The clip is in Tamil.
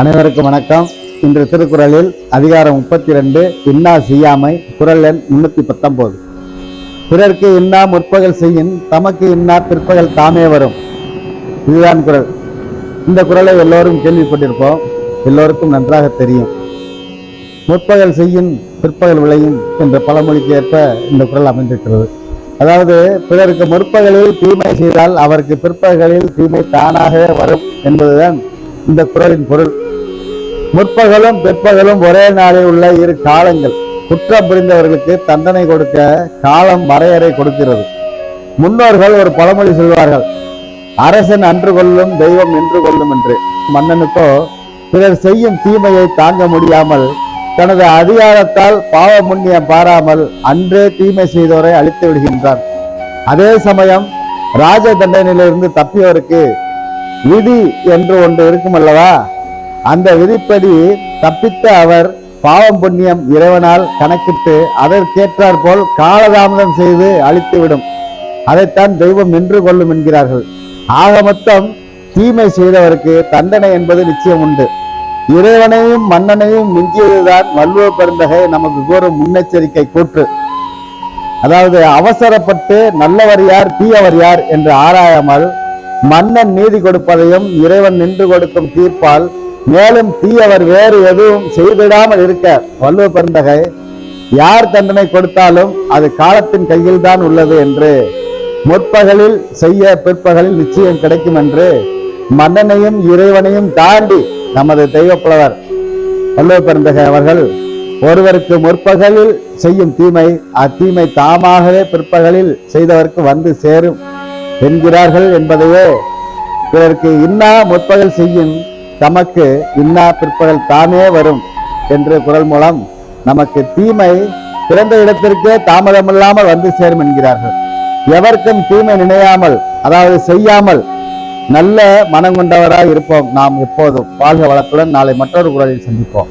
அனைவருக்கும் வணக்கம். இன்று திருக்குறளில் அதிகாரம் முப்பத்தி ரெண்டு இன்னா செய்யாமை குரல் எண் முன்னூத்தி பத்தொன்பது பிறர்க்கு இன்னா முற்பகல் செய்யின் தமக்கு இன்னா பிற்பகல் தாமே வரும். இதுதான் குரல் இந்த குரலை எல்லோரும் கேள்விப்பட்டிருப்போம். எல்லோருக்கும் நன்றாக தெரியும். முற்பகல் செய்யும் பிற்பகல் விளையும் என்ற பழமொழிக்கு ஏற்ப இந்த குரல் அமைந்திருக்கிறது. அதாவது பிறருக்கு முற்பகலில் தீமை செய்தால் அவருக்கு பிற்பகலில் தீமை தானாகவே வரும் என்பதுதான் இந்த குரலின் பொருள். முற்பகலும் பிற்பகலும் ஒரே நாளில் உள்ள இரு காலங்கள். குற்றம் புரிந்தவர்களுக்கு தண்டனை கொடுக்க காலம் வரையறை கொடுக்கிறது. முன்னோர்கள் ஒரு பழமொழி சொல்வார்கள் அரசன் அன்று கொள்ளும் தெய்வம் நின்று கொள்ளும் என்று. மன்னனுக்கோ பிறர் செய்யும் தீமையை தாங்க முடியாமல் தனது அதிகாரத்தால் பாவ புண்ணியம் பாராமல் அன்றே தீமை செய்தோரை அழித்து விடுகின்றான் அதே சமயம் ராஜ தண்டனையிலிருந்து தப்பியவருக்கு விதி என்று ஒன்று இருக்கும் அல்லவா அந்த விதிப்படி தப்பித்த அவர் பாவம் புண்ணியம் இறைவனால் கணக்கிட்டு அதற்கேற்றாற் போல் காலதாமதம் செய்து அழித்துவிடும் அதைத்தான் தெய்வம் நின்று கொள்ளும் என்கிறார்கள். ஆக மொத்தம் தீமை செய்தவருக்கு தண்டனை என்பது நிச்சயம் உண்டு. இறைவனையும் மன்னனையும் மிஞ்சியதுதான் வள்ளுவ பெருந்தகை நமக்கு கூறும் முன்னெச்சரிக்கை கூற்று. அதாவது அவசரப்பட்டு நல்லவர் யார் தீயவர் யார் என்று ஆராயாமல் மன்னன் நீதி கொடுப்பதையும் இறைவன் நின்று கொடுக்கும் தீர்ப்பால் மேலும் தீயவர் வேறு எதுவும் செய்திடாமல் இருக்க வள்ளுவ பெருந்தகை யார் தண்டனை கொடுத்தாலும் அது காலத்தின் கையில் தான் உள்ளது என்று முற்பகலில் செய்ய பிற்பகலில் நிச்சயம் கிடைக்கும் என்று மன்னனையும் இறைவனையும் தாண்டி நமது தெய்வப்புலவர் வள்ளுவ பெருந்தகை அவர்கள் ஒருவருக்கு முற்பகலில் செய்யும் தீமை அத்தீமை தாமாகவே பிற்பகலில் செய்தவருக்கு வந்து சேரும் என்கிறார்கள் என்பதையே பிறருக்கு இன்னா முற்பகல் செய்யும் தமக்கு இன்னா பிற்பகல் தானே வரும் என்று குரல் மூலம் நமக்கு தீமை பிறந்த இடத்திற்கே தாமதமில்லாமல் வந்து சேரும் என்கிறார்கள். எவருக்கும் தீமை நினையாமல் அதாவது செய்யாமல் நல்ல மனம் கொண்டவராக இருப்போம். நாம் எப்போதும் வாழ்க வளத்துடன் நாளை மற்றொரு குரலில் சந்திப்போம்.